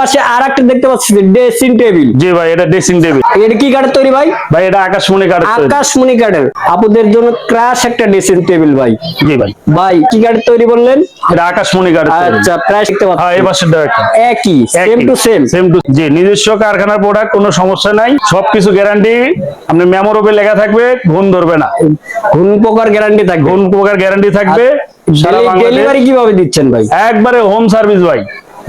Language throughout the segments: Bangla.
পাশে আর একটা দেখতে পাচ্ছি ড্রেসিং টেবিল। জি ভাই এটা ড্রেসিং টেবিল। এটা কি কাঠের তৈরি ভাই? ভাই এটা আকাশমণি কাঠ আকাশমণি কাঠের। আপুদের জন্য ক্রাশ একটা ড্রেসিং টেবিল ভাই। জি ভাই। ভাই কি কাঠের তৈরি বললেন? এটা আকাশমণি কাঠ আচ্ছা প্রাইস দেখতে হ্যাঁ এই পাশেরটা একটা একই same to same same to জি নিজস্ব কারখানার প্রোডাক্ট কোনো সমস্যা নাই। সবকিছু গ্যারান্টি আপনি মেমোরেবল লেখা থাকবে ঘুম ধরবে না। ঘুন পোকার গ্যারান্টি থাকবে। ঘুম প্রকার গ্যারান্টি থাকবে। ডেলিভারি কীভাবে দিচ্ছেন ভাই? একবারে হোম সার্ভিস ভাই।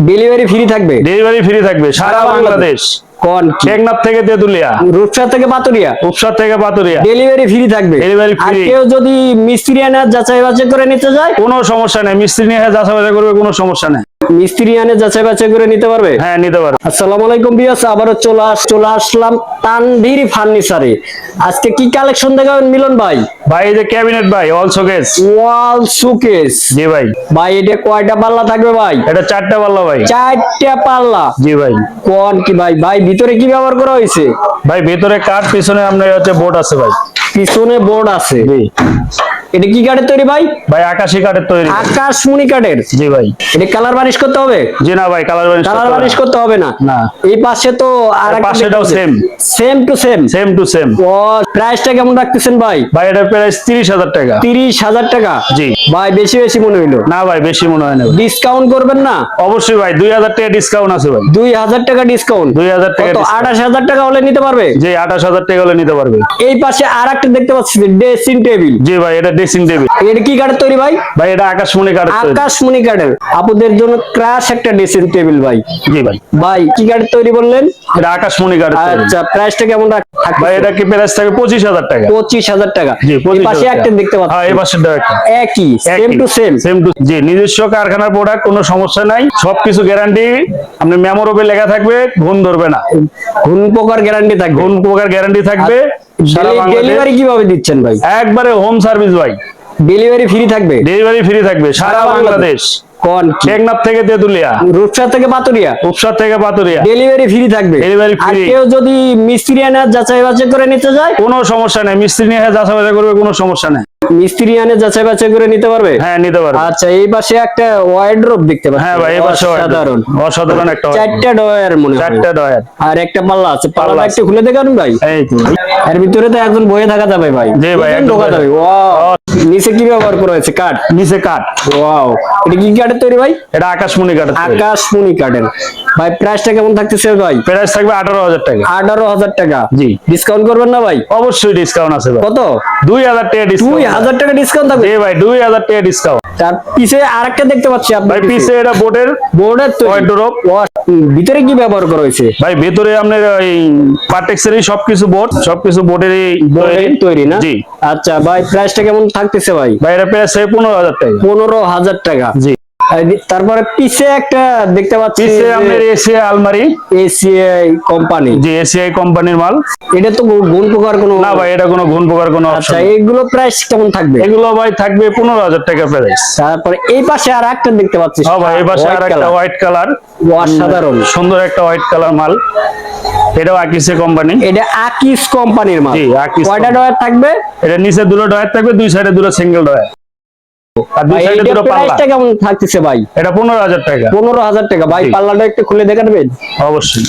ডেলিভারি ফ্রি থাকবে। ডেলিভারি ফ্রি থাকবে সারা বাংলাদেশ। কোন? টেকনাফ থেকে তেতুলিয়া। রূপসা থেকে পাতুরিয়া? রূপসা থেকে পাতুরিয়া। ডেলিভারি ফ্রি থাকবে। আর free। কেউ যদি মিস্ত্রি এনে যাচাই বাছাই করে নিতে যায়? কোনো সমস্যা নেই মিস্ত্রি নিয়ে যাচাই বাছাই করবে কোনো সমস্যা নেই। মিস্ত্রি আনে যাচাই বাছাই করে নিতে পারবে? হ্যাঁ নিতে পারবে। আসসালামু আলাইকুম বিয়াস আবারও চলে আস চলে আসলাম তানভীর ফার্নিচারে। আজকে কি কালেকশন দেখাবেন মিলন ভাই? ভাই এই যে ক্যাবিনেট ভাই অল শোকেস ওয়াল সুকেস জি ভাই। ভাই এটা কয়টা পাল্লা থাকবে ভাই? এটা চারটা পাল্লা ভাই। চারটা পাল্লা? জি ভাই। কোন কি ভাই? ভাই ভিতরে কি ব্যবহার করা হয়েছে? ভাই ভেতরে কাঠ পিছনে আপনার হচ্ছে বোর্ড আছে ভাই। পিছনে বোর্ড আছে। জি। এটা কি কাঠের তৈরি ভাই? ভাই আকাশি কাঠের তৈরি। আকাশমণি কাঠের? জি ভাই। এটা কালার বানিশ করতে হবে? জি না ভাই কালার বানিশ কালার বানিশ করতে হবে না। না। এই পাশে তো আর পাশেটাও same। Same to same same to same ও প্রাইসটা কেমন রাখতেছেন ভাই? ভাই এটার প্রাইস তিরিশ হাজার টাকা। তিরিশ হাজার টাকা? জি। ভাই বেশি বেশি মনে হইল। না ভাই বেশি মনে হয় না ডিসকাউন্ট করবেন না? অবশ্যই ভাই দুই হাজার টাকা ডিসকাউন্ট আছে ভাই। দুই হাজার টাকা ডিসকাউন্ট দুই হাজার টাকা কত discount। আঠাশ হাজার টাকা হলে নিতে পারবে? জি আঠাশ হাজার টাকা হলে নিতে পারবে। এই পাশে আরেকটা দেখতে পাচ্ছি ড্রেসিং টেবিল জি ভাই এটা ড্রেসিং টেবিল এটা কি কাঠের তৈরি ভাই? ভাই এটা আকাশমণি কাঠের আকাশমণি কাঠের আপুদের জন্য ক্রাশ একটা ড্রেসিং টেবিল ভাই। জি ভাই। ভাই কি কাঠের তৈরি বললেন? এটা আকাশমণি কাঠের আচ্ছা প্রাইসটা কেমন রাখ- ভাই এটা কি প্রাইস থাকে? পঁচিশ হাজার টাকা। পঁচিশ হাজার টাকা। জি এই পাশে একটা দেখতে হ্যাঁ এই পাচ্ছি পাশেরটা একটা একই same to same same to জি নিজস্ব কারখানার প্রোডাক্ট কোনো সমস্যা নাই। সবকিছু গ্যারান্টি আপনি মেমোরেবল লেখা থাকবে ঘুম ধরবে না। ঘুন পোকার গ্যারান্টি থাকবে। ঘুম প্রকার গ্যারান্টি থাকবে। ডেলিভারি কীভাবে দিচ্ছেন ভাই? একবারে হোম সার্ভিস ভাই। ডেলিভারি ফ্রি থাকবে? ডেলিভারি ফ্রি থাকবে সারা সারা বাংলাদেশ। কোন? টেকনাফ থেকে তেতুলিয়া। রূপসা থেকে পাতুরিয়া? উপসার থেকে পাতুরিয়া। ডেলিভারি ফ্রি থাকবে। আর free। কেউ যদি মিস্ত্রি আনে যাচাই বাছাই করে নিতে যায়? কোনো সমস্যা নেই। মিস্ত্রি নিয়ে যাচা বাজা করবে কোনো সমস্যা নেই। মিস্ত্রি আনে যাচাই বাছাই করে নিতে পারবে? হ্যাঁ নিতে পারবে। আচ্ছা এই পাশে একটা ওয়াইড্রোপ দেখতে পাচ্ছি। হ্যাঁ ভাই এবার সাধারণ অসাধারণ। একটা চারটা ডয়ার মনে হয়। চারটা ডয়ার আর একটা পাল্লা আছে। পাল্লা একটু খুলে দেখান ভাই? এই তো। এর ভিতরে তো একজন বয়ে থাকা যাবে ভাই। জি ভাই, ঢোকা যাবে। Wow! নিচে কি ব্যবহার করা হয়েছে? কাঠ? নিচে কাঠ। ওয়াও এটা কি কাঠের তৈরি ভাই? এটা আকাশমণি কাঠের। আকাশমণি কাঠের। ভাই প্রাইসটা কেমন থাকতেছে ভাই? প্রাইস থাকবে আঠারো হাজার টাকা। আঠারো হাজার টাকা। জি। ডিসকাউন্ট করবেন না ভাই? অবশ্যই ডিসকাউন্ট আছে ভাই। কত? দুই হাজার টাকা ডিসকাউন্ট হাজার টাকা ডিসকাউন্ট থাকবে? জি ভাই দুই হাজার টাকা ডিসকাউন্ট তার পিছে আরেকটা দেখতে পাচ্ছি ভাই আপনার পিছে। এটা বোর্ডের বোর্ডের তৈরি। Wardrobe। ভিতরে কি ব্যবহার করা হয়েছে? ভাই ভেতরে আপনার ওই পার্টেক্সেরই সবকিছু বোর্ড সবকিছু বোর্ডেরই বোর্ডের তৈরি। না? জি। আচ্ছা ভাই প্রাইসটা কেমন থাকতেছে ভাই? ভাই এটা প্রাইস থাকবে পনেরো হাজার টাকা। পনেরো হাজার টাকা। জি। তারপরে পিছে একটা দেখতে পাচ্ছি পিছে আপনার এসিআই আলমারি। ACI company. যে এসিআই কোম্পানির মাল। এটা তো গুণ পোকার কোনো না ভাই এটা কোনো ঘুণ প্রকার কোনো আচ্ছা এইগুলো প্রাইস কেমন থাকবে? এগুলো ভাই থাকবে পনেরো হাজার টাকা প্রাইস তারপরে এই পাশে আর একটা দেখতে পাচ্ছি। হ্যাঁ ভাই এবার আর একটা হোয়াইট কালার অসাধারণ। সুন্দর একটা হোয়াইট কালার মাল। এটাও আকিসে কোম্পানি এটা আকিস কোম্পানির মাল। জি, আকিস কয়টা ডয়ার থাকবে? এটা নিচে দুটো ডয়ার থাকবে দুই সাইডে দুটো সিঙ্গেল ডয়ার কেমন থাকতেছে ভাই? এটা পনেরো হাজার টাকা। পনেরো হাজার টাকা। ভাই পাল্লাটা একটু খুলে দেখাবেন অবশ্যই।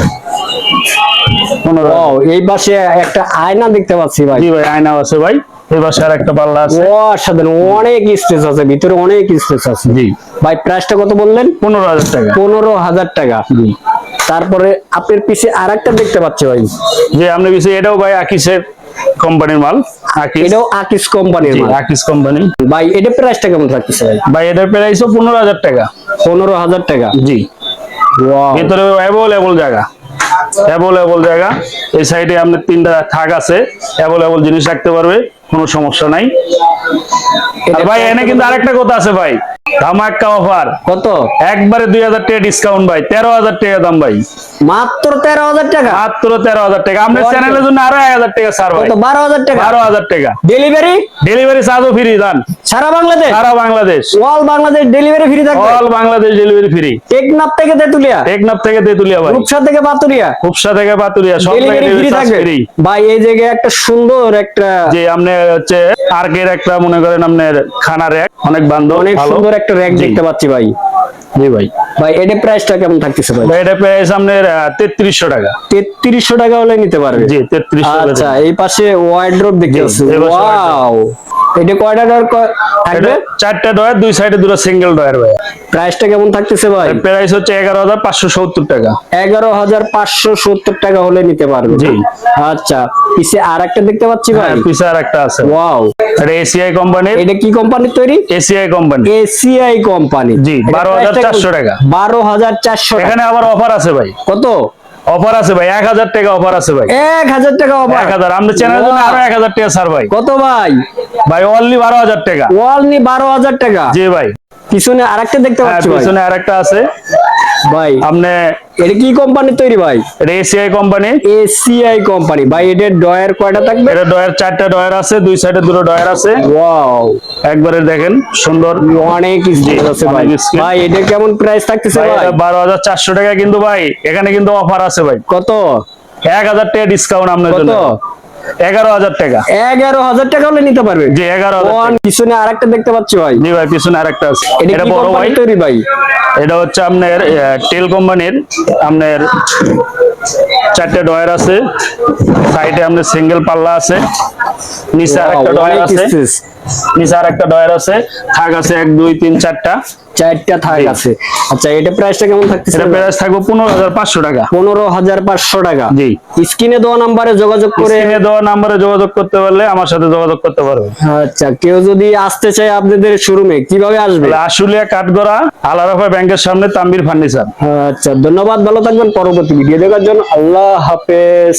এই পাশে একটা আয়না দেখতে পাচ্ছি ভাই। ভাই আয়নাও আছে ভাই। এই পাশে আর একটা পাল্লা আছে। ও সাধারণ অনেক স্পেস আছে ভিতরে অনেক স্পেস আছে। জি। ভাই প্রাইসটা কত বললেন? পনেরো হাজার টাকা। পনেরো হাজার টাকা। তারপরে আপনার পিছে আর একটা দেখতে পাচ্ছি ভাই। যে আপনি বেশি এটাও ভাই আকিসের কোম্পানির মাল এটাও আকিস কোম্পানির মাল। আকিস কোম্পানি। ভাই এটা প্রাইসটা কেমন থাকতেছে ভাই? ভাই এটার প্রাইসও পনেরো হাজার টাকা। পনেরো হাজার টাকা? জি! ভিতরে অ্যাভেলেবল জায়গা। অ্যাভেলেবল জায়গা। এই সাইডে আপনার তিনটা থাক আছে। অ্যাভেলেবল জিনিস রাখতে পারবে কোনো সমস্যা নাই। ভাই এনে কিন্তু আরেকটা কথা আছে ভাই। ধামাক্কা অফার কত? একবারে দুই হাজার টাকা ডিসকাউন্ট ভাই তেরো হাজার টাকা দাম ভাই। মাত্র তেরো হাজার টাকা? মাত্র তেরো হাজার টাকা। আপনার চ্যানেলের জন্য আরও এক হাজার টাকা ছাড় ভাই। বারো হাজার টাকা? বারো হাজার টাকা। ডেলিভারি ডেলিভারি চার্জও ফ্রি দান। সারা বাংলাদেশ? সারা Bangladesh. All Bangladesh delivery free থাকবে? All Bangladesh delivery free Teknaf থেকে তেতুলিয়া? টেকনাফ থেকে তেতুলিয়া ভাই। রূপসা থেকে পাতুরিয়া? খুবসা থেকে পাতুরিয়া সব ডেলিভারি ফ্রি থাকবে? ভাই এই জায়গায় একটা সুন্দর একটা যে আপনি হচ্ছে আর্কের একটা মনে করেন আপনার খানার এক অনেক বান্ধব অনেক সুন্দর সুন্দর একটা র্যাক দেখতে পাচ্ছি ভাই। জি ভাই। ভাই এটা প্রাইসটা কেমন থাকতেছে ভাই? ভাই এটা প্রাইস আপনার তেত্রিশশো টাকা। তেত্রিশশো টাকা হলে নিতে পারবে? জি তেত্রিশশো আচ্ছা এই পাশে ওয়াইড্রোপ দেখতেছি পাচ্ছি। ওয়াও এটা কয়টা ডোর থাকবে? চারটা ডয়ার দুই সাইডে দুটো সিঙ্গেল ডয়ার ভাই। প্রাইসটা কেমন থাকতেছে ভাই? প্রাইস হচ্ছে এগারো হাজার পাঁচশো সত্তর টাকা। এগারো হাজার পাঁচশো সত্তর টাকা হলে নিতে পারবে। জি। আচ্ছা পিছে আর একটা দেখতে পাচ্ছি ভাই? হ্যাঁ পিছে আর একটা আছে। ওয়াও। এটা এসিআই কোম্পানির এটা কি কোম্পানির তৈরি? এসিআই কোম্পানি এসিআই কোম্পানি জি, 12,400 টাকা। বারো হাজার চারশো এখানে আবার অফার আছে ভাই। কত? অফার আছে ভাই এক হাজার টাকা অফার আছে ভাই। এক হাজার টাকা অফার। এক অফার হাজার আমাদের চ্যানেলের জন্য আরও এক হাজার টাকা স্যার ভাই। কত ভাই? ভাই অনলি বারো হাজার টাকা। অনলি নি বারো হাজার টাকা। জি ভাই। পিছনে আরেকটা দেখতে হ্যাঁ পাচ্ছি পিছনে আর একটা আছে। ভাই আপনি এটা কি কোম্পানির তৈরি ভাই? এটা এসিআই কোম্পানি এসিআই কোম্পানি ভাই এটার ডয়ার কয়টা থাকবে? এটা ডয়ার চারটা ডয়ার আছে দুই সাইডে দুটো ডয়ার আছে। ওয়াও। একবারে দেখেন সুন্দর। অনেক স্পেস আছে ভাই। ভাই এটা কেমন প্রাইস থাকতেছে ভাই ভাই? বারো হাজার চারশো টাকা কিন্তু ভাই এখানে কিন্তু অফার আছে ভাই। কত? এক হাজার টাকা ডিসকাউন্ট আপনার কত? জন্য এগারো হাজার টাকা। এগারো হাজার টাকা হলে নিতে পারবে। জি এগারো। পিছনে আরেকটা দেখতে পাচ্ছি ভাই। জি ভাই পিছনে আরেকটা আছে। এটা বড় ভাই? তৈরি ভাই? এটা হচ্ছে আপনার টেল কোম্পানির আপনার চারটে ডয়ার আছে। সাইডে আপনার সিঙ্গেল পাল্লা আছে। নিচে আর একটা ডয়ার আছে। নিচে আর একটা ডয়ার আছে। থাক আছে এক দুই তিন চারটা। চারটা থাক আছে। আচ্ছা এটা প্রাইসটা কেমন থাকতেছে এটা প্রাইস থাকবে পনেরো হাজার পাঁচশো টাকা। পনেরো হাজার পাঁচশো টাকা। জি। স্ক্রিনে দেওয়া নাম্বারে যোগাযোগ করে স্ক্রিনে দেওয়া নাম্বারে যোগাযোগ করতে পারলে আমার সাথে যোগাযোগ করতে পারবে। আচ্ছা কেউ যদি আসতে চায় আপনাদের শোরুমে কীভাবে আসবে? আশুলিয়া কাঠগড়া আলারাফা ব্যাংকের সামনে তাম্বির ফার্নিচার। আচ্ছা ধন্যবাদ ভালো থাকবেন পরবর্তী ভিডিও দেখার জন্য। আল্লাহ হাফেজ।